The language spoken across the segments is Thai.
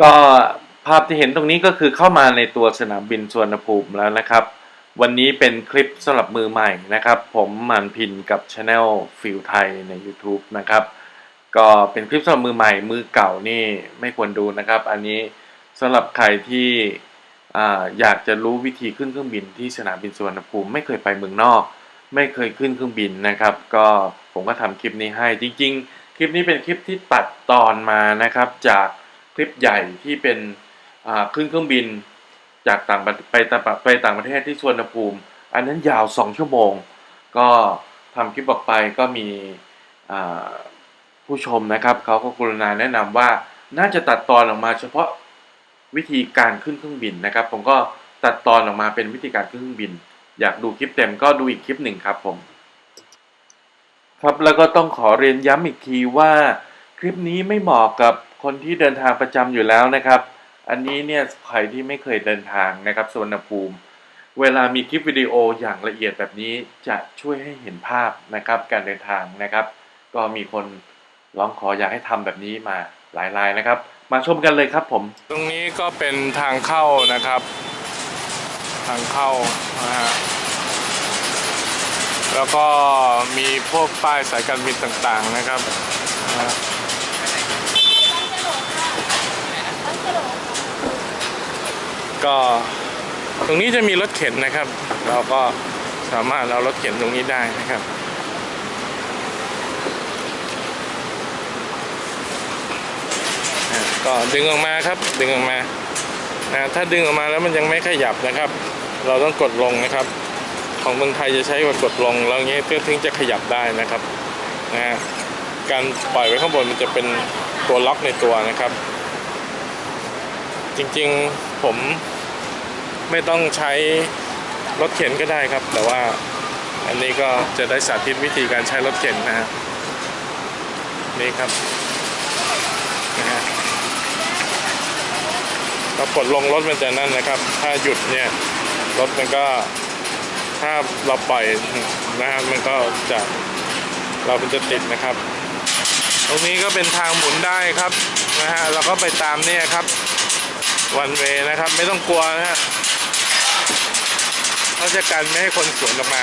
ก็ภาพที่เห็นตรงนี้ก็คือเข้ามาในตัวสนามบินสุวรรณภูมิแล้วนะครับ วันนี้เป็นคลิปสำหรับมือใหม่นะครับ ผมมันพินกับช anel ฟิลไทยใน YouTube นะครับ ก็เป็นคลิปสำหรับมือใหม่มือเก่านี่ไม่ควรดูนะครับ อันนี้สำหรับใครที่ออยากจะรู้วิธีขึ้นเครื่องบินที่สนามบินสุวรรณภูมิไม่เคยไปเมืองนอก ไม่เคยขึ้นเครื่องบินนะครับ ก็ผมก็ทำคลิปนี้ให้จริง ๆ คลิปนี้เป็นคลิปที่ตัดตอนมานะครับจาก ลิปใหญ่ที่เป็นขึ้นเครื่องบินจากต่างไปต่างไปต่างประเทศที่สวรรณภูมิ อันนั้นยาว 2 ชั่วโมง ก็ทำคลิปออกไปก็มีผู้ชมนะครับเขาก็กรุณาแนะนำว่าน่าจะตัดตอนออกมาเฉพาะวิธีการขึ้นเครื่องบินนะครับ ผมก็ตัดตอนออกมาเป็นวิธีการขึ้นเครื่องบิน อยากดูคลิปเต็มก็ดูอีกคลิปหนึ่งครับผมครับแล้วก็ต้องขอเรียนย้ำอีกทีว่าคลิปนี้ไม่เหมาะกับ คนที่เดินทางประจำอยู่แล้วนะครับ อันนี้เนี่ยใครที่ไม่เคยเดินทางนะครับสวนภูมิ เวลามีคลิปวิดีโออย่างละเอียดแบบนี้จะช่วยให้เห็นภาพนะครับการเดินทางนะครับ ก็มีคนร้องขออยากให้ทำแบบนี้มาหลายรายนะครับ มาชมกันเลยครับผม ตรงนี้ก็เป็นทางเข้านะครับ ทางเข้านะฮะแล้วก็มีพวกป้ายสายการบินต่างๆนะครับนะฮะ ก็ตรงนี้จะมีรถเข็นนะครับ เราก็สามารถเอารถเข็นตรงนี้ได้นะครับก็ดึงออกมาครับดึงออกมานะถ้าดึงออกมาแล้วมันยังไม่ขยับนะครับ เราต้องกดลงนะครับ ของเมืองไทยจะใช้กดกดลงแล้วอย่งเงี้ยเพื่อถึงจะขยับได้นะครับนะการปล่อยไว้ข้างบนมันจะเป็นตัวล็อกในตัวนะครับ จริงๆ ผมไม่ต้องใช้รถเข็นก็ได้ครับ แต่ว่าอันนี้ก็จะได้สาธิตวิธีการใช้รถเข็นนะฮะนี่ครับนะฮะเรากดลงรถมันจะนั่นนะครับ ถ้าหยุดเนี่ยรถมันก็ถ้าเราปล่อยนะครับมันก็จะเรามันจะติดนะครับ ตรงนี้ก็เป็นทางหมุนได้ครับนะฮะเราก็ไปตามเนี่ยครับ วันเวนะครับ ไม่ต้องกลัวนะฮะเขาจะกันไม่ให้คนสวนออกมา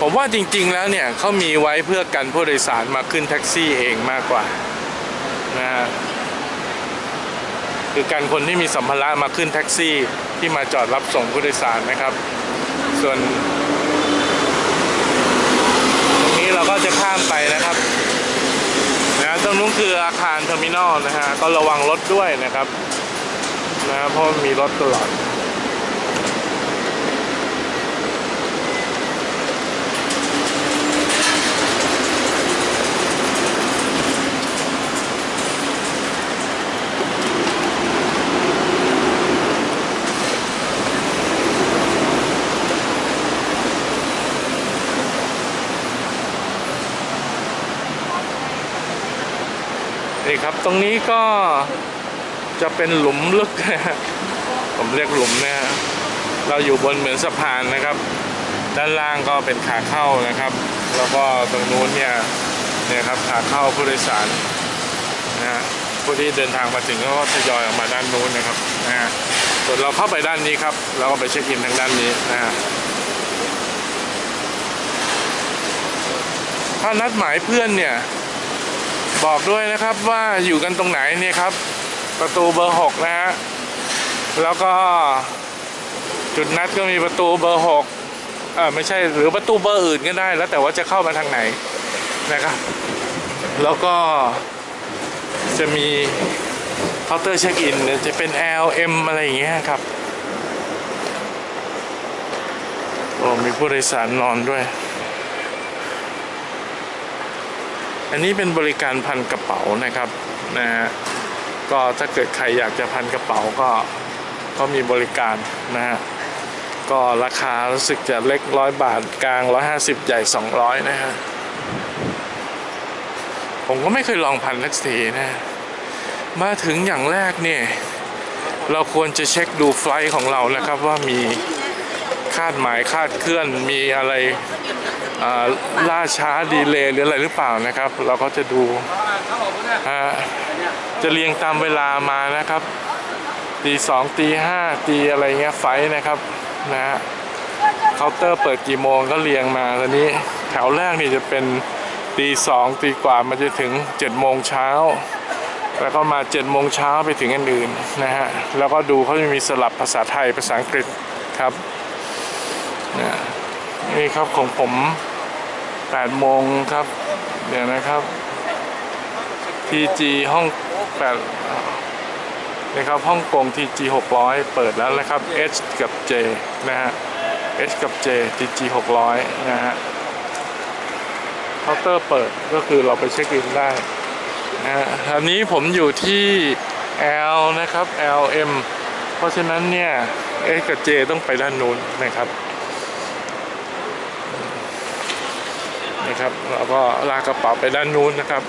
ผมว่าจริง ๆ แล้วเนี่ยเขามีไว้เพื่อกันผู้โดยสารมาขึ้นแท็กซี่เองมากกว่านะฮะคือการคนที่มีสัมภาระมาขึ้นแท็กซี่ที่มาจอดรับส่งผู้โดยสารนะครับ ส่วน ตรงนี้เรา ก็จะข้ามไปนะครับนะตรงนู้นคืออาคารเทอร์มินอลนะฮะก็ระวังรถด้วยนะครับนะเพราะมีรถตลอด ตรงนี้ก็จะเป็นหลุมลึกนะฮะผมเรียกหลุมนะฮะเราอยู่บนเหมือนสะพานนะครับ ด้านล่างก็เป็นขาเข้านะครับ แล้วก็ตรงนู้นเนี่ยเนี่ยครับขาเข้าผู้โดยสารนะฮะผู้ที่เดินทางมาถึงก็ทยอยออกมาด้านนู้นนะครับนะฮะส่วนเราเข้าไปด้านนี้ครับเราก็ไปเช็คอินทางด้านนี้นะฮะถ้านัดหมายเพื่อนเนี่ย บอกด้วยนะครับว่าอยู่กันตรงไหนเนี่ยครับ ประตูเบอร์หกนะฮะแล้วก็จุดนัดก็มีประตูเบอร์หกเออไม่ใช่หรือประตูเบอร์อื่นก็ได้ แล้วแต่ว่าจะเข้ามาทางไหนนะครับ แล้วก็จะมีเคาน์เตอร์เช็คอินจะเป็น L M อะไรอย่างเงี้ยครับโอ้มีผู้โดยสารนอนด้วย อันนี้เป็นบริการพันกระเป๋านะครับนะฮะก็ถ้าเกิดใครอยากจะพันกระเป๋าก็ก็มีบริการนะฮะก็ราคารู้สึกจะเล็กร้อยบาทกลางร้อยห้าสิบใหญ่สองร้อยนะฮะผมก็ไม่เคยลองพันทักทีนะมาถึงอย่างแรกเนี่ย เราควรจะเช็คดูไฟล์ของเรานะครับว่ามี คาดหมายคาดเคลื่อนมีอะไรล่าช้าดีเลย์หรืออะไรหรือเปล่านะครับ เราก็จะดูะจะเรียงตามเวลามานะครับตีสองตีห้าตีอะไรเงี้ยไฟนะครับนะฮะเคาน์เตอร์เปิดกี่โมงก็เรียงมาตอนนี้แถวแรกนี่จะเป็นตีสองตีกว่ามันจะถึง7จ็ดโมงเช้าแล้วก็มา7จ็ดโมงเช้าไปถึงอันอื่นนะฮะ แล้วก็ดูเขาจะมีสลับภาษาไทยภาษาอังกฤษครับ นะนี่ครับของผม8โมงครับ เดี๋ยวนะครับ TG ห้อง8นะครับฮ่องกง TG 600 เปิดแล้วนะครับ H กับ J นะฮะ H กับ J TG 600 นะฮะเคาน์เตอร์เปิดก็คือเราไปเช็คอินได้นะฮะอันนี้ผมอยู่ที่ L นะครับ LM เพราะฉะนั้นเนี่ย X กับ J ต้องไปด้านนู้นนะครับ นะครับเราก็ลากกระเป๋าไปด้านนู้นนะครับ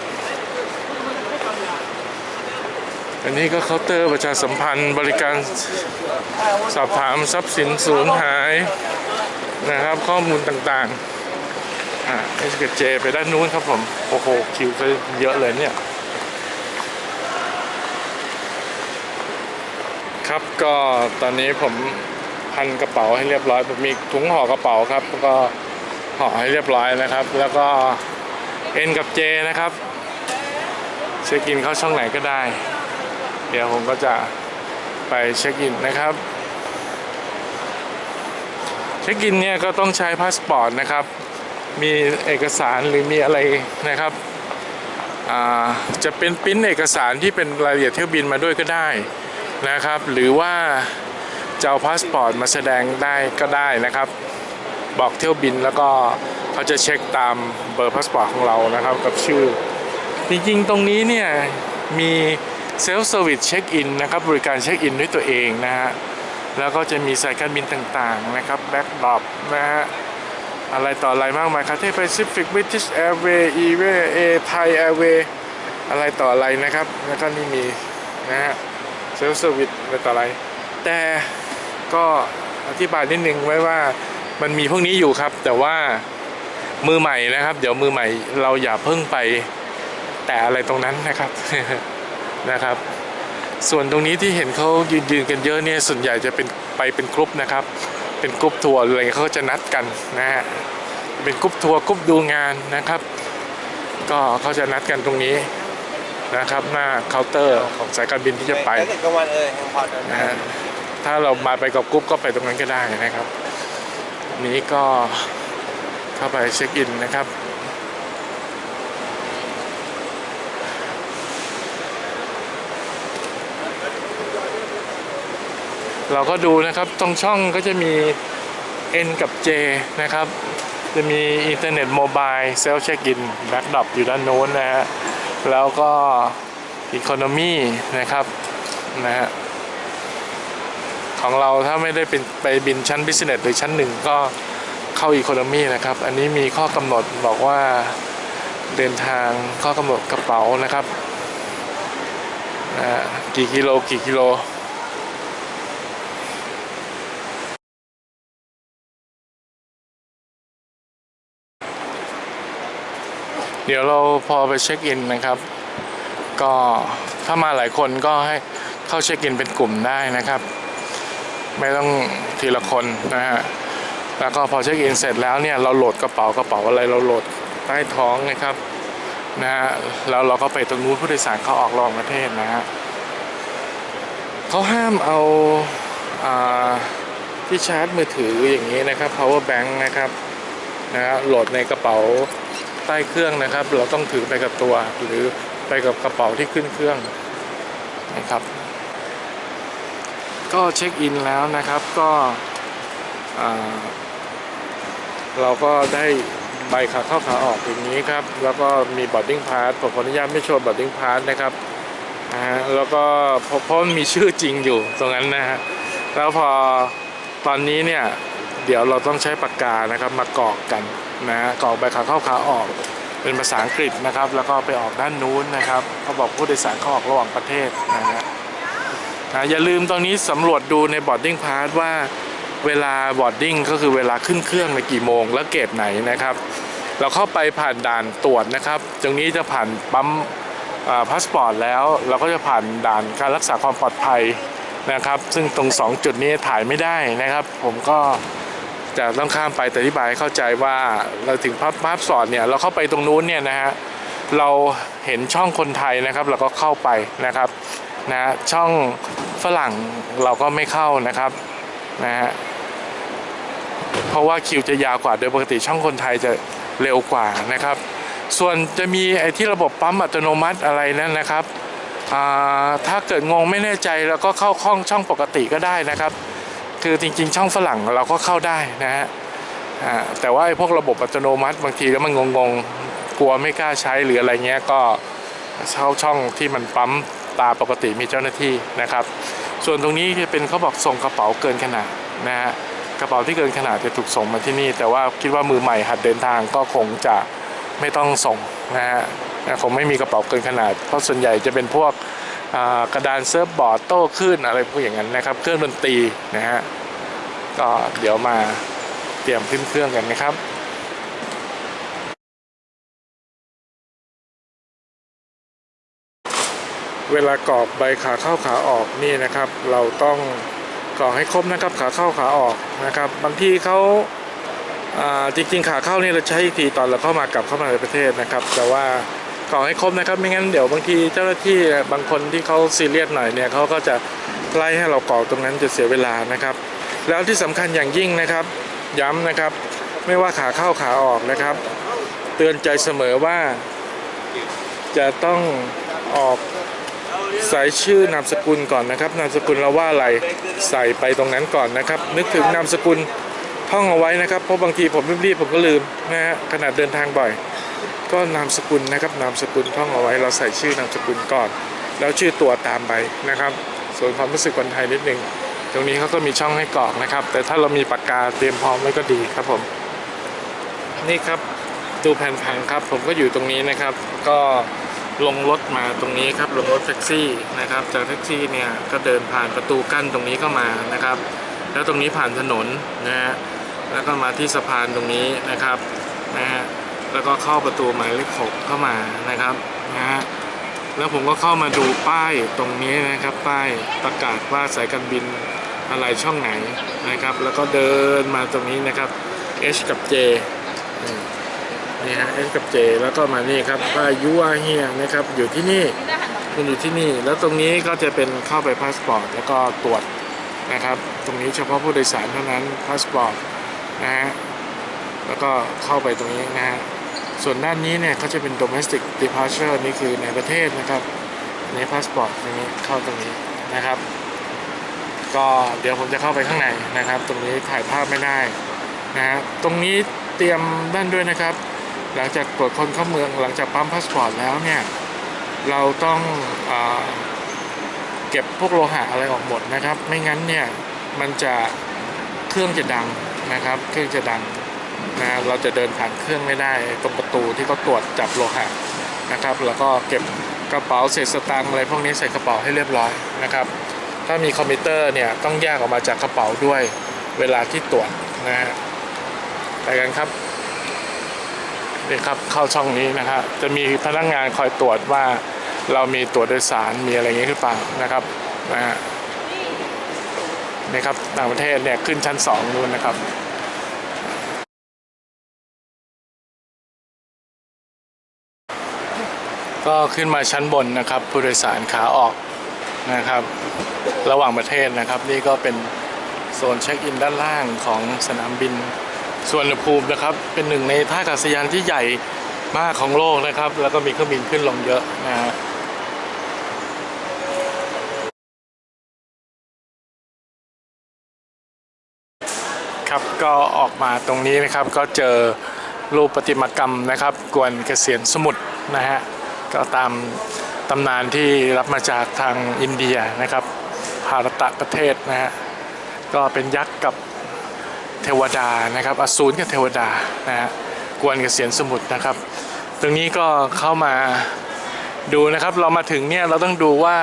อันนี้ก็เคาน์เตอร์ประชาสัมพันธ์ บริการสอบถามทรัพย์สินสูญหายนะครับ ข้อมูลต่างๆอ่าเอสกับเจไปด้านนู้นครับผมโอ้โหคิวก็เยอะเลยเนี่ยครับก็ตอนนี้ผมพันกระเป๋าให้เรียบร้อยผมมีถุงห่อกระเป๋าครับแล้วก็ ห่อให้เรียบร้อยนะครับ แล้วก็เอ็นกับเจนะครับ เช็คอินเข้าช่องไหนก็ได้ เดี๋ยวผมก็จะไปเช็คอินนะครับ เช็คอินเนี่ยก็ต้องใช้พาสปอร์ตนะครับ มีเอกสารหรือมีอะไรนะครับจะเป็นปริ้นเอกสารที่เป็นรายละเอียดเที่ยวบินมาด้วยก็ได้นะครับ หรือว่าจะเอาพาสปอร์ตมาแสดงได้ก็ได้นะครับ บอกเที่ยวบินแล้วก็เขาจะเช็คตามเบอร์พาสปอร์ตของเรานะครับกับชื่อ จริงๆ ตรงนี้เนี่ยมีเซลฟ์เซอร์วิสเช็คอินนะครับบริการเช็คอินด้วยตัวเองนะฮะแล้วก็จะมีสายการบินต่างๆนะครับแบ็กดรอปนะฮะอะไรต่ออะไรมากมายครับที่แปซิฟิกบริติชแอร์เวย์อีเวย์เอไทยแอร์เวย์อะไรต่ออะไรนะครับ แล้วก็นี่มีนะฮะเซลฟ์เซอร์วิสอะไรต่ออะไร แต่ก็อธิบายนิดนึงไว้ว่า มันมีพวกนี้อยู่ครับ แต่ว่ามือใหม่นะครับ เดี๋ยวมือใหม่เราอย่าเพิ่งไปแต่อะไรตรงนั้นนะครับนะครับ ส่วนตรงนี้ที่เห็นเขายืนยืนกันเยอะเนี่ยส่วนใหญ่จะเป็นไปเป็นกรุ๊ปนะครับ เป็นกรุ๊ปทัวร์อะไรเขาจะนัดกันนะฮะเป็นกรุ๊ปทัวร์กรุ๊ปดูงานนะครับ ก็เขาจะนัดกันตรงนี้นะครับ หน้าเคาน์เตอร์ของสายการบินที่จะไปถ้าเรามาไปกับกรุ๊ปก็ไปตรงนั้นก็ได้นะครับ นี้ก็เข้าไปเช็คอินนะครับ เราก็ดูนะครับตรงช่องก็จะมี N กับ J นะครับ จะมีอินเทอร์เน็ตโมบายเซลเช็คอินแบ็กดอปอยู่ด้านโน้นนะฮะ แล้วก็อีโคโนมีนะครับนะฮะ ของเราถ้าไม่ได้เป็นไปบินชั้น Business หรือชั้นหนึ่งก็เข้าอีโคโนมีนะครับ อันนี้มีข้อกำหนดบอกว่าเดินทางข้อกำหนดกระเป๋านะครับกี่กิโลกี่กิโลเดี๋ยวเราพอไปเช็คอินนะครับ ก็ถ้ามาหลายคนก็ให้เข้าเช็คอินเป็นกลุ่มได้นะครับ ไม่ต้องทีละคนนะฮะ แล้วก็พอเช็คอินเสร็จแล้วเนี่ยเราโหลดกระเป๋ากระเป๋าอะไรเราโหลดใต้ท้องนะครับนะฮะ แล้วเราก็ไปตรงนู้นผู้โดยสารเขาออกรองประเทศนะฮะเขาห้ามเอาอาที่ชาร์จมือถืออย่างนี้นะครับ power bank นะครับนะฮะโหลดในกระเป๋าใต้เครื่องนะครับ เราต้องถือไปกับตัวหรือไปกับกระเป๋าที่ขึ้นเครื่องนะครับ ก็เช็คอินแล้วนะครับก็เราก็ได้ใบขาเข้าขาออกอย่างนี้ครับ แล้วก็มี boarding pass ผมขออนุญาตไม่โชว์ boarding pass นะครับนะฮะแล้วก็เพราะมันมีชื่อจริงอยู่ตรงนั้นนะฮะแล้วพอตอนนี้เนี่ยเดี๋ยวเราต้องใช้ปากกานะครับมากรอกกันนะฮะกรอกใบขาเข้าขาออก เป็นภาษาอังกฤษนะครับ แล้วก็ไปออกด้านนู้นนะครับเขาบอกผู้โดยสารเข้าออกระหว่างประเทศนะฮะ นะอย่าลืมตรงนี้สำรวจดูใน boarding pass ว่าเวลาบอร์ดดิ้งก็คือเวลาขึ้นเครื่องในกี่โมง และเกตไหนนะครับ เราเข้าไปผ่านด่านตรวจนะครับ ตรงนี้จะผ่านปั๊มพาสปอร์ตแล้ว เราก็จะผ่านด่านการรักษาความปลอดภัยนะครับ ซึ่งตรง 2 จุดนี้ถ่ายไม่ได้นะครับ ผมก็จะต้องข้ามไปแต่อธิบายให้เข้าใจว่าเราถึงพาพาสปอร์ตเนี่ยเราเข้าไปตรงนู้นเนี่ยนะฮะเราเห็นช่องคนไทยนะครับ เราก็เข้าไปนะครับ นะช่องฝรั่งเราก็ไม่เข้านะครับนะฮะเพราะว่าคิวจะยาวกว่าโดยปกติช่องคนไทยจะเร็วกว่านะครับ ส่วนจะมีไอ้ที่ระบบปั๊มอัตโนมัติอะไรนั่นนะครับอ่าถ้าเกิดงงไม่แน่ใจเราก็เข้าช่องช่องปกติก็ได้นะครับ คือจริงๆ ช่องฝรั่งเราก็เข้าได้นะฮะอ่าแต่ว่าไอ้พวกระบบอัตโนมัติบางทีแล้วมันงงๆกลัวไม่กล้าใช้หรืออะไรเงี้ยก็เข้าช่องที่มันปั๊ม ตาปกติมีเจ้าหน้าที่นะครับ ส่วนตรงนี้จะเป็นเขาบอกส่งกระเป๋าเกินขนาดนะฮะกระเป๋าที่เกินขนาดจะถูกส่งมาที่นี่ แต่ว่าคิดว่ามือใหม่หัดเดินทางก็คงจะไม่ต้องส่งนะฮะคงไม่มีกระเป๋าเกินขนาด เพราะส่วนใหญ่จะเป็นพวกกระดานเซิร์ฟบอร์ดโต้คลื่นอะไรพวกอย่างนั้นนะครับ เครื่องดนตรีนะฮะก็เดี๋ยวมาเตรียมขึ้นเครื่องกันนะครับ เวลากรอกใบขาเข้าขาออกนี่นะครับ เราต้องกรอกให้ครบนะครับขาเข้าขาออกนะครับ บางทีเขาจริงๆขาเข้านี่เราใช้อีกทีตอนเราเข้ามากลับเข้ามาในประเทศนะครับ แต่ว่ากรอกให้ครบนะครับ ไม่งั้นเดี๋ยวบางทีเจ้าหน้าที่บางคนที่เขาซีเรียสหน่อยเนี่ยเขาก็จะไล่ให้เรากรอกตรงนั้นจะเสียเวลานะครับ แล้วที่สำคัญอย่างยิ่งนะครับ ย้ำนะครับ ไม่ว่าขาเข้าขาออกนะครับ เตือนใจเสมอว่า จะต้องออก ใส่ชื่อนามสกุลก่อนนะครับ นามสกุลเราว่าอะไรใส่ไปตรงนั้นก่อนนะครับ นึกถึงนามสกุลท่องเอาไว้นะครับ เพราะบางทีผมรีบๆผมก็ลืมนะฮะขนาดเดินทางบ่อย ก็นามสกุลนะครับนามสกุลท่องเอาไว้ เราใส่ชื่อนามสกุลก่อน แล้วชื่อตัวตามไปนะครับ ส่วนความรู้สึกคนไทยนิดนึงตรงนี้เขาก็มีช่องให้กรอกนะครับ แต่ถ้าเรามีปากกาเตรียมพร้อมไว้ก็ดีครับผมนี่ครับดูแผนผังครับ ผมก็อยู่ตรงนี้นะครับ ก็ ลงรถมาตรงนี้ครับลงรถแท็กซี่นะครับ จากแท็กซี่เนี่ยก็เดินผ่านประตูกั้นตรงนี้เข้ามานะครับ แล้วตรงนี้ผ่านถนนนะฮะแล้วก็มาที่สะพานตรงนี้นะครับนะฮะแล้วก็เข้าประตูหมายเลขหกเข้ามานะครับนะฮะแล้วผมก็เข้ามาดูป้ายตรงนี้นะครับ ป้ายประกาศว่าสายการบินอะไรช่องไหนนะครับ แล้วก็เดินมาตรงนี้นะครับ H กับ J อืม นี่ฮะ H กับ J แล้วก็มานี่ครับว่ายูอาเฮียนะครับ อยู่ที่นี่คุณอยู่ที่นี่ แล้วตรงนี้ก็จะเป็นเข้าไปพาสปอร์ตแล้วก็ตรวจนะครับ ตรงนี้เฉพาะผู้โดยสารเท่านั้นพาสปอร์ตนะฮะแล้วก็เข้าไปตรงนี้นะฮะส่วนด้านนี้เนี่ยเขาจะเป็น domestic departure นี่คือในประเทศนะครับในพาสปอร์ตตรงนี้เข้าตรงนี้นะครับ ก็เดี๋ยวผมจะเข้าไปข้างในนะครับ ตรงนี้ถ่ายภาพไม่ได้นะฮะตรงนี้เตรียมด้านด้วยนะครับ หลังจากตรวจคนเข้าเมือง หลังจากปั๊มพาสปอร์ตแล้วเนี่ยเราต้องอเก็บพวกโลหะอะไรออกหมดนะครับ ไม่งั้นเนี่ยมันจะเครื่องจะดังนะครับเครื่องจะดังนะเราจะเดินผ่านเครื่องไม่ได้ตรงประตูที่เขาตรวจจับโลหะนะครับ แล้วก็เก็บกระเป๋าเศษสตางค์อะไรพวกนี้ใส่กระเป๋าให้เรียบร้อยนะครับ ถ้ามีคอมพิวเตอร์เนี่ยต้องแยกออกมาจากกระเป๋าด้วยเวลาที่ตรวจนะฮะไปกันครับ ครับเข้าช่องนี้นะครับจะมีพนักงานคอยตรวจว่าเรามีตั๋วโดยสารมีอะไรอย่างนี้หรือเปล่านะครับนะฮะนี่ครับต่างประเทศเนี่ยขึ้นชั้นสองนู่นนะครับก็ขึ้นมาชั้นบนนะครับ ผู้โดยสารขาออกนะครับ ระหว่างประเทศนะครับ นี่ก็เป็นโซนเช็คอินด้านล่างของสนามบิน ส่วนภูมินะครับเป็นหนึ่งในท่าอากาศยานที่ใหญ่มากของโลกนะครับ แล้วก็มีเครื่องบินขึ้นลงเยอะนะฮะครับก็ออกมาตรงนี้นะครับก็เจอรูปประติมากรรมนะครับ กวนเกษียณสมุทรนะฮะก็ตามตำนานที่รับมาจากทางอินเดียนะครับภารตะประเทศนะฮะก็เป็นยักษ์กับ เทวดานะครับอสูรกับเทวดานะฮะกวนกับเกษียณสมุทรนะครับ ตรงนี้ก็เข้ามาดูนะครับเรามาถึงเนี่ยเราต้องดูว่า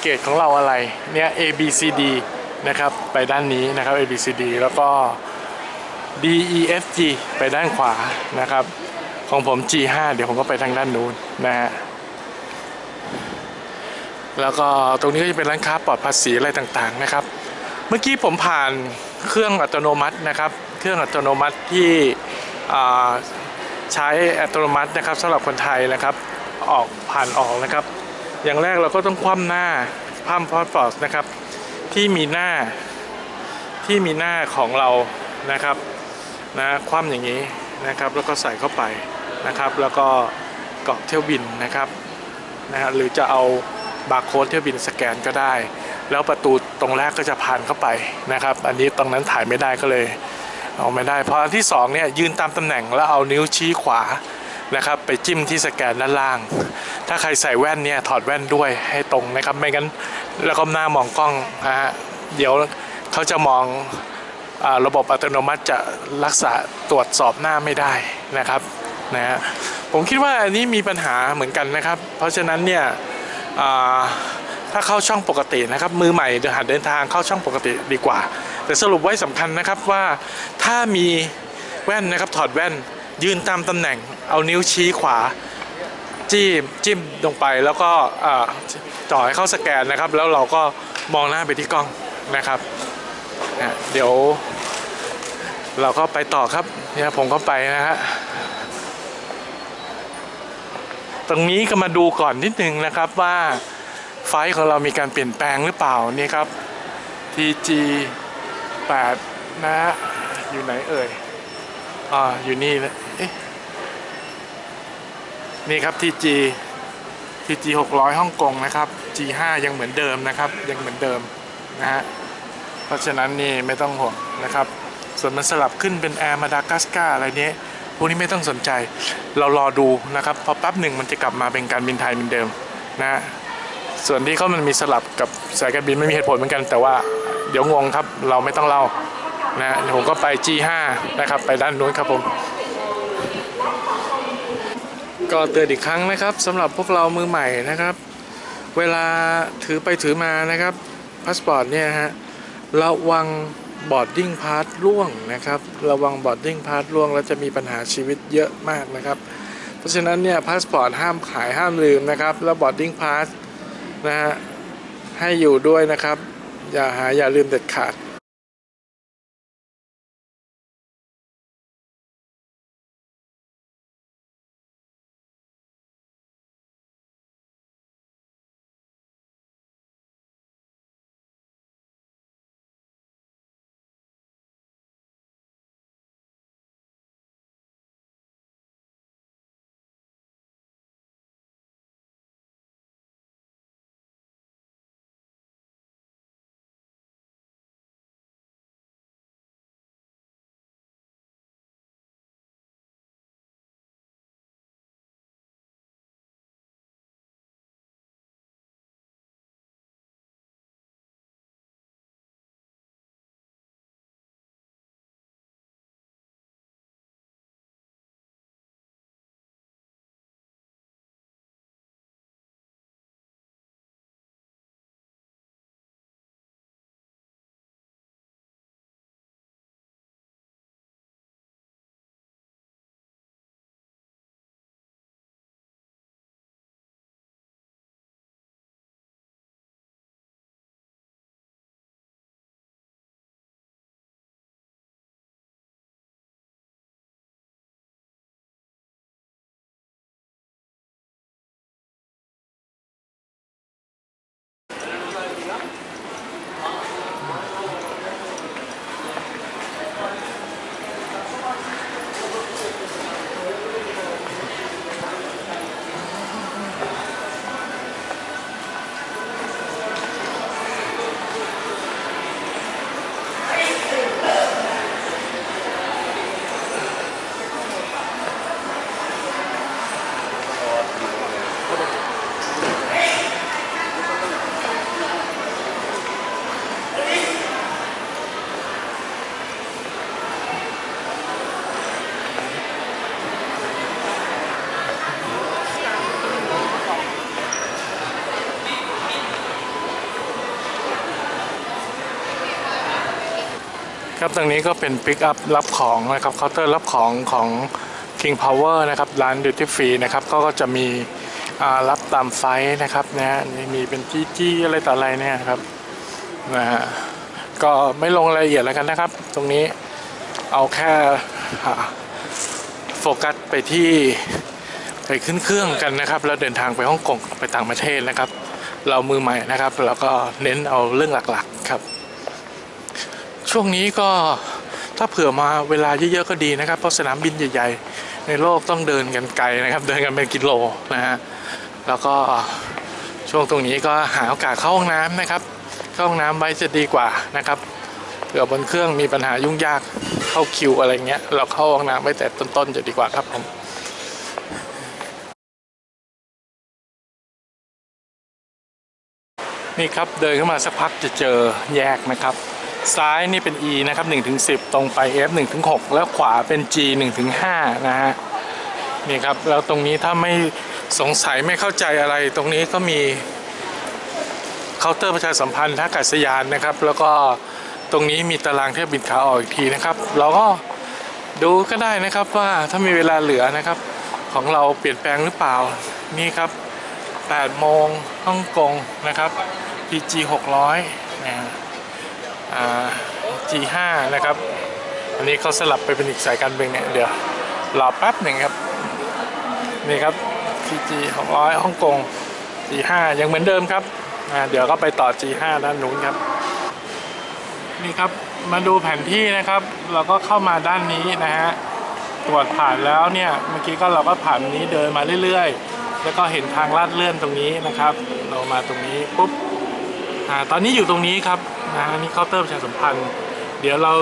เกรดของเราอะไรเนี่ย A B C D นะครับไปด้านนี้นะครับ A B C D แล้วก็ D E F G ไปด้านขวานะครับ ของผม G 5เดี๋ยวผมก็ไปทางด้านนู้นนะฮะแล้วก็ตรงนี้ก็จะเป็นร้านค้าปลอดภาษีอะไรต่างๆนะครับ เมื่อกี้ผมผ่าน เครื่องอัตโนมัตินะครับ เครื่องอัตโนมัติที่ใช้อัตโนมัตินะครับสำหรับคนไทยนะครับออกผ่านออกนะครับ อย่างแรกเราก็ต้องคว่ำหน้าคว่ำพอสปอร์ตนะครับที่มีหน้าที่มีหน้าของเรานะครับนะคว่ำอย่างนี้นะครับ แล้วก็ใส่เข้าไปนะครับ แล้วก็กรอกเที่ยวบินนะครับนะฮะหรือจะเอาบาร์โค้ดเที่ยวบินสแกนก็ได้ แล้วประตูตรงแรกก็จะผ่านเข้าไปนะครับ อันนี้ตรงนั้นถ่ายไม่ได้ก็เลยเอาไม่ได้เพราะอันที่สองเนี่ยยืนตามตำแหน่งแล้วเอานิ้วชี้ขวานะครับไปจิ้มที่สแกนด้านล่าง ถ้าใครใส่แว่นเนี่ยถอดแว่นด้วยให้ตรงนะครับไม่งั้นแล้วก็หน้ามองกล้องนะฮะเดี๋ยวเขาจะมองอาระบบอัตโนมัติจะรักษาตรวจสอบหน้าไม่ได้นะครับนะฮะผมคิดว่าอันนี้มีปัญหาเหมือนกันนะครับ เพราะฉะนั้นเนี่ยอ่า ถ้าเข้าช่องปกตินะครับ มือใหม่เดินหัดเดินทางเข้าช่องปกติดีกว่า แต่สรุปไว้สำคัญนะครับว่าถ้ามีแว่นนะครับถอดแว่นยืนตามตำแหน่ง เอานิ้วชี้ขวาจิ้มจิ้มลงไปแล้วก็จ่อให้เข้าสแกนนะครับ แล้วเราก็มองหน้าไปที่กล้องนะครับเดี๋ยว เราก็ไปต่อครับเนี่ยผมก็ไปนะฮะตรงนี้ก็มาดูก่อนนิดนึงนะครับว่า ฟของเรามีการเปลี่ยนแปลงหรือเปล่านี่ครับ TG 8นะฮะอยู่ไหนเอ่ยอ่าอยู่นี่นะเอ๊ะนี่ครับ TG TG 600ฮ่องกงนะครับ G5 ยังเหมือนเดิมนะครับ ยังเหมือนเดิมนะฮะเพราะฉะนั้นนี่ไม่ต้องห่วงนะครับส่วนมันสลับขึ้นเป็นแอร์มาดากัสกาอะไรนี้พวกนี้ไม่ต้องสนใจ เรารอดูนะครับ พอแป๊บหนึ่งมันจะกลับมาเป็นการบินไทยเหมือนเดิมนะฮะ ส่วนที่เขามันมีสลับกับสายการบินไม่มีเหตุผลเหมือนกัน แต่ว่าเดี๋ยวงงครับเราไม่ต้องเล่านะฮะผมก็ไป G5 นะครับ ไปด้านนู้นครับผม ก็เตือนอีกครั้งนะครับสำหรับพวกเรามือใหม่นะครับ เวลาถือไปถือมานะครับพาสปอร์ตเนี่ยฮะระวังบอร์ดดิ้งพาสล่วงนะครับ ระวังบอร์ดดิ้งพาสล่วง แล้วจะมีปัญหาชีวิตเยอะมากนะครับ เพราะฉะนั้นเนี่ยพาสปอร์ตห้ามขายห้ามลืมนะครับ แล้วบอร์ดดิ้งพาส นะฮะให้อยู่ด้วยนะครับ อย่าหาอย่าลืมเด็ดขาด ครับตรงนี้ก็เป็นปิกอัพรับของนะครับเคาน์เตอร์รับของของ King Power นะครับร้าน Duty Free นะครับก็จะมีรับตามไฟล์นะครับนะฮะนี่มีเป็นจี้จี้อะไรต่ออะไรเนี่ยครับนะฮะก็ไม่ลงรายละเอียดแล้วกันนะครับ ตรงนี้เอาแค่โฟกัสไปที่ไปขึ้นเครื่องกันนะครับ แล้วเดินทางไปฮ่องกงไปต่างประเทศนะครับ เรามือใหม่นะครับ แล้วก็เน้นเอาเรื่องหลักๆครับ ช่วงนี้ก็ถ้าเผื่อมาเวลาเยอะๆก็ดีนะครับ เพราะสนามบินใหญ่ๆ ในโลกต้องเดินกันไกลนะครับ เดินกันเป็นกิโลนะฮะแล้วก็ช่วงตรงนี้ก็หาโอกาสเข้าห้องน้ำนะครับ เข้าห้องน้ำไว้จะดีกว่านะครับเผื่อบนเครื่องมีปัญหายุ่งยากเข้าคิวอะไรเงี้ยเราเข้าห้องน้ำไว้แต่ต้นๆจะดีกว่าครับผมนี่ครับเดินเข้ามาสักพักจะเจอแยกนะครับ ซ้ายนี่เป็น E นะครับ1ถึง10 ตรงไป F 1ถึง6แล้วขวาเป็น G 1ถึง5นะฮะนี่ครับแล้วตรงนี้ถ้าไม่สงสัยไม่เข้าใจอะไร ตรงนี้ก็มีเคาน์เตอร์ประชาสัมพันธ์ท่าอากาศยานนะครับ แล้วก็ตรงนี้มีตารางเที่ยวบินขาออกอีกทีนะครับ เราก็ดูก็ได้นะครับว่าถ้ามีเวลาเหลือนะครับ ของเราเปลี่ยนแปลงหรือเปล่านี่ครับ8โมงฮ่องกงนะครับ PG 600นะฮะ G5 นะครับ อันนี้เขาสลับไปเป็นอีกสายการบินเนี่ยเดี๋ยวรอแป๊บหนึ่งครับ นี่ครับ PG 600ฮ่องกง G5 ยังเหมือนเดิมครับเดี๋ยวก็ไปต่อ G5 ด้านนู้นครับ นี่ครับมาดูแผนที่นะครับ เราก็เข้ามาด้านนี้นะฮะตรวจผ่านแล้วเนี่ยเมื่อกี้ก็เราก็ผ่านนี้เดินมาเรื่อยๆ แล้วก็เห็นทางลาดเลื่อนตรงนี้นะครับ เรามาตรงนี้ปุ๊บอ่าตอนนี้อยู่ตรงนี้ครับ นะอันนี่เคาน์เตอร์ประชาสัมพันธ์ เดี๋ยวเรา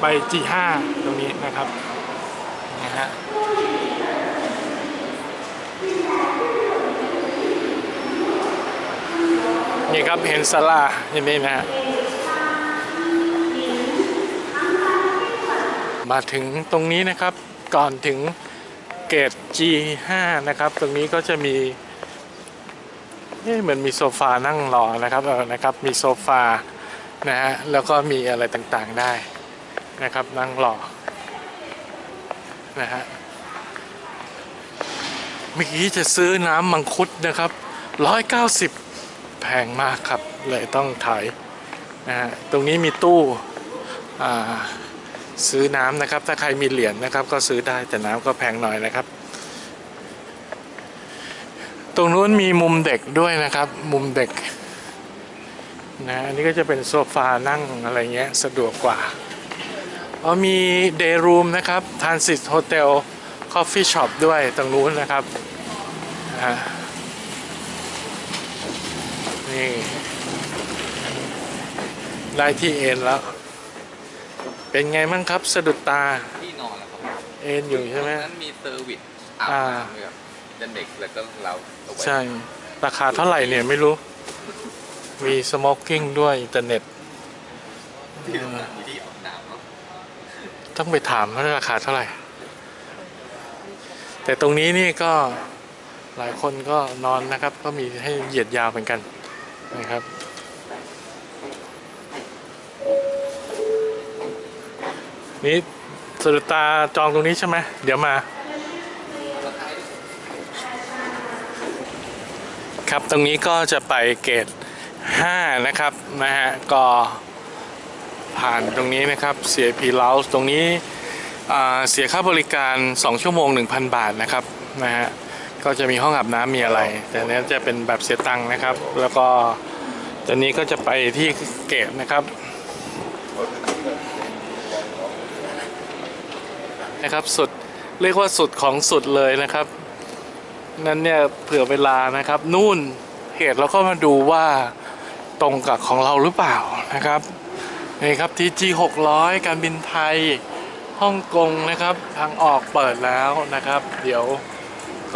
ไป G5 ตรงนี้นะครับนะฮะนี่ครับเห็นสลาอย่างนี้นะฮะมาถึงตรงนี้นะครับก่อนถึงเกต G5 นะครับ ตรงนี้ก็จะมีนี่เหมือนมีโซฟานั่งรอนะครับเออนะครับ มีโซฟา นะฮะแล้วก็มีอะไรต่างๆได้นะครับนั่งรอนะฮะเมื่อกี้จะซื้อน้ำมังคุดนะครับ 190 แพงมากครับ เลยต้องถ่ายนะฮะตรงนี้มีตู้ซื้อน้ำนะครับ ถ้าใครมีเหรียญนะครับ ก็ซื้อได้แต่น้ำก็แพงหน่อยนะครับ ตรงนู้นมีมุมเด็กด้วยนะครับ มุมเด็ก นะอันนี้ก็จะเป็นโซฟานั่งอะไรเงี้ย สะดวกกว่าอ๋อมีเดย์รูมนะครับทานสิ t โฮเทลคอฟฟี่ช็อปด้วยตรงนู้นนะครับอ่านี่ได้ที่เอ็นแล้ว เป็นไงบ้างครับสะดุดตาที่นอนแล้วครับเอ็นอยู่ใช่ไหมนั้นมีเซอร์วิสอาบอ่าน้ำด้วยครับจะเด็กแล้วก็เราเอาไว้ใช่ ราคาเท่าไหร่เนี่ยไม่รู้ มีสโมกกิ้งด้วยอินเทอร์เน็ตที่ทำงานมีที่อาบน้ำเนาะต้องไปถามว่าราคาเท่าไหร่ แต่ตรงนี้นี่ก็หลายคนก็นอนนะครับ ก็มีให้เหยียดยาวเหมือนกันนะครับ นี่สะดุดตาจองตรงนี้ใช่ไหมเดี๋ยวมา ครับตรงนี้ก็จะไปเกต 5 นะครับนะฮะก็ผ่านตรงนี้นะครับ CIP Lounge ตรงนี้เสียค่าบริการ 2 ชั่วโมง 1,000 บาทนะครับนะฮะก็จะมีห้องอาบน้ำมีอะไร แต่เนี้ยจะเป็นแบบเสียตังค์นะครับ แล้วก็ตอนนี้ก็จะไปที่เกตนะครับนะครับสุดเรียกว่าสุดของสุดเลยนะครับ นั้นเนี่ยเผื่อเวลานะครับ นู่นเหตุเราก็มาดูว่า ตรงกับของเราหรือเปล่านะครับนี่ครับทีจี600 การบินไทยฮ่องกงนะครับ ทางออกเปิดแล้วนะครับ เดี๋ยว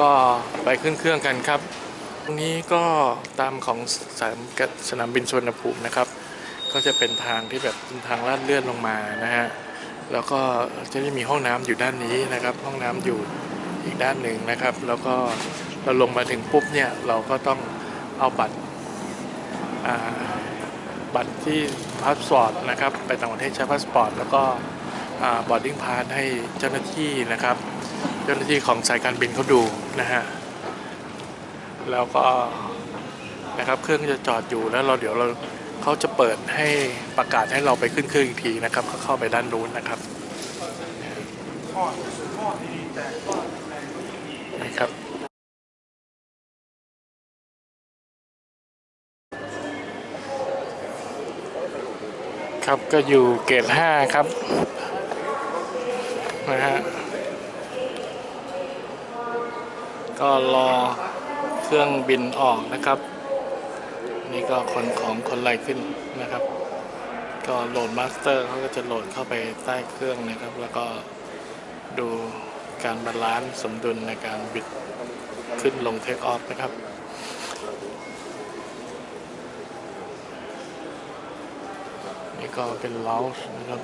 ก็ไปขึ้นเครื่องกันครับตรงนี้ก็ตามของสนามสนามบินสุวรรณภูมินะครับ ก็จะเป็นทางที่แบบเป็นทางลาดเลื่อนลงมานะฮะแล้วก็จะได้มีห้องน้ำอยู่ด้านนี้นะครับ ห้องน้ำอยู่อีกด้านหนึ่งนะครับ แล้วก็เราลงมาถึงปุ๊บเนี่ยเราก็ต้องเอาบัตร บัตรที่พาสปอร์ตนะครับไปต่างประเทศใช้พาสปอร์ตแล้วก็บอร์ดดิ้งพาสให้เจ้าหน้าที่นะครับ เจ้าหน้าที่ของสายการบินเขาดูนะฮะแล้วก็นะครับเครื่องจะจอดอยู่แล้วเราเดี๋ยวเราเขาจะเปิดให้ประกาศให้เราไปขึ้นเครื่องอีกทีนะครับก็เข้าไปด้านนู้นนะครับนะครับ ครับก็อยู่เกต5ครับนะฮะก็รอเครื่องบินออกนะครับ นี่ก็คนของคนไรขึ้นนะครับ ก็โหลดมาสเตอร์เขาก็จะโหลดเข้าไปใต้เครื่องนะครับ แล้วก็ดูการบาลานซ์สมดุลในการบิดขึ้นลงเทคออฟนะครับ นี่ก็เป็นเลาส์นะครับ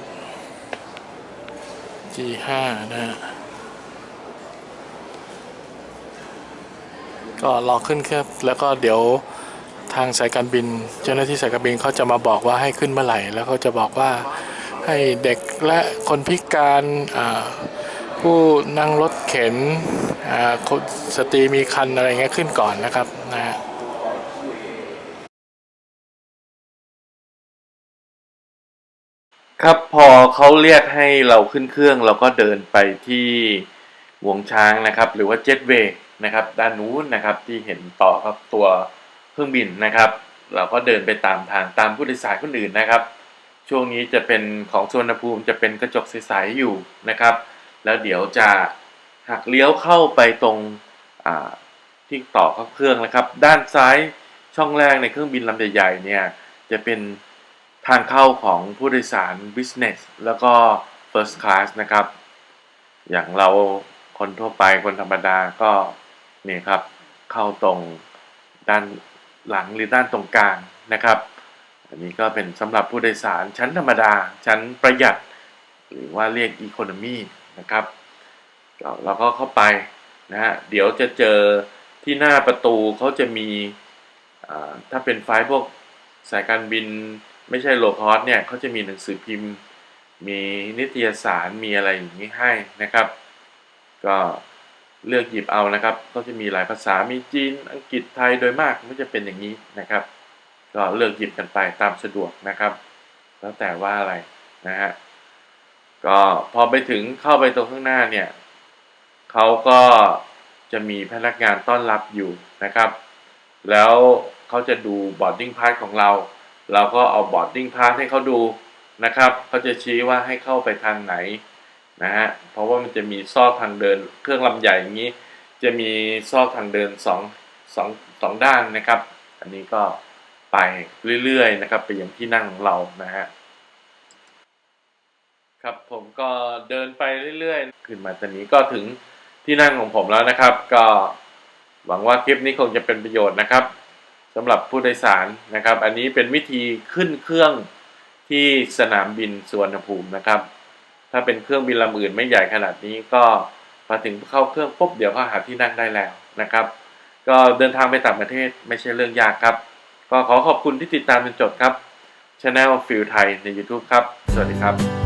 G5 นะฮะก็รอขึ้นครับแล้วก็เดี๋ยวทางสายการบิน เจ้าหน้าที่สายการบินเขาจะมาบอกว่าให้ขึ้นเมื่อไหร่ แล้วเขาจะบอกว่าให้เด็กและคนพิการผู้นั่งรถเข็นสตรีมีคันอะไรเงี้ยขึ้นก่อนนะครับนะฮะ ครับพอเขาเรียกให้เราขึ้นเครื่อง เราก็เดินไปที่หวงช้างนะครับ หรือว่าเจ็ตเวย์นะครับ ด้านนู้นนะครับที่เห็นต่อครับตัวเครื่องบินนะครับ เราก็เดินไปตามทางตามผู้โดยสารคนอื่นนะครับ ช่วงนี้จะเป็นของสวนภูมิจะเป็นกระจกใสๆอยู่นะครับ แล้วเดี๋ยวจะหักเลี้ยวเข้าไปตรงที่ต่อเข้าเครื่องนะครับ ด้านซ้ายช่องแรกในเครื่องบินลำใหญ่ๆเนี่ยจะเป็น ทางเข้าของผู้โดยสาร Business แล้วก็ First Class นะครับ อย่างเราคนทั่วไปคนธรรมดาก็นี่ครับ เข้าตรงด้านหลังหรือด้านตรงกลางนะครับ อันนี้ก็เป็นสำหรับผู้โดยสารชั้นธรรมดา ชั้นประหยัด หรือว่าเรียก Economy นะครับเราก็เข้าไปนะฮะเดี๋ยวจะเจอที่หน้าประตูเขาจะมีถ้าเป็นไฟล์พวกสายการบิน ไม่ใช่โลคอสเนี่ยเขาจะมีหนังสือพิมพ์ มีนิตยสารมีอะไรอย่างนี้ให้นะครับ ก็เลือกหยิบเอานะครับ ก็จะมีหลายภาษามีจีนอังกฤษไทยโดยมากก็จะเป็นอย่างนี้นะครับ ก็เลือกหยิบกันไปตามสะดวกนะครับ แล้วแต่ว่าอะไรนะฮะก็พอไปถึงเข้าไปตรงข้างหน้าเนี่ยเขาก็จะมีพนักงานต้อนรับอยู่นะครับ แล้วเขาจะดู boarding pass ของเรา เราก็เอา boarding pass ให้เขาดูนะครับเขาจะชี้ว่าให้เข้าไปทางไหนนะฮะเพราะว่ามันจะมีซอกทางเดินเครื่องลำใหญ่อย่างนี้ จะมีซอกทางเดินสองสองสองด้านนะครับ อันนี้ก็ไปเรื่อยๆนะครับ ไปยังที่นั่งของเรานะฮะครับผมก็เดินไปเรื่อยๆ ขึ้นมาตอนนี้ก็ถึงที่นั่งของผมแล้วนะครับ ก็หวังว่าคลิปนี้คงจะเป็นประโยชน์นะครับ สำหรับผู้โดยสารนะครับ อันนี้เป็นวิธีขึ้นเครื่องที่สนามบินสุวรรณภูมินะครับ ถ้าเป็นเครื่องบินลำอื่นไม่ใหญ่ขนาดนี้ก็มาถึงเข้าเครื่องปุ๊บเดี๋ยวก็หาที่นั่งได้แล้วนะครับ ก็เดินทางไปต่างประเทศไม่ใช่เรื่องยากครับ ก็ขอขอบคุณที่ติดตามจนจบครับช anel ฟิลไทยใน YouTube ครับ สวัสดีครับ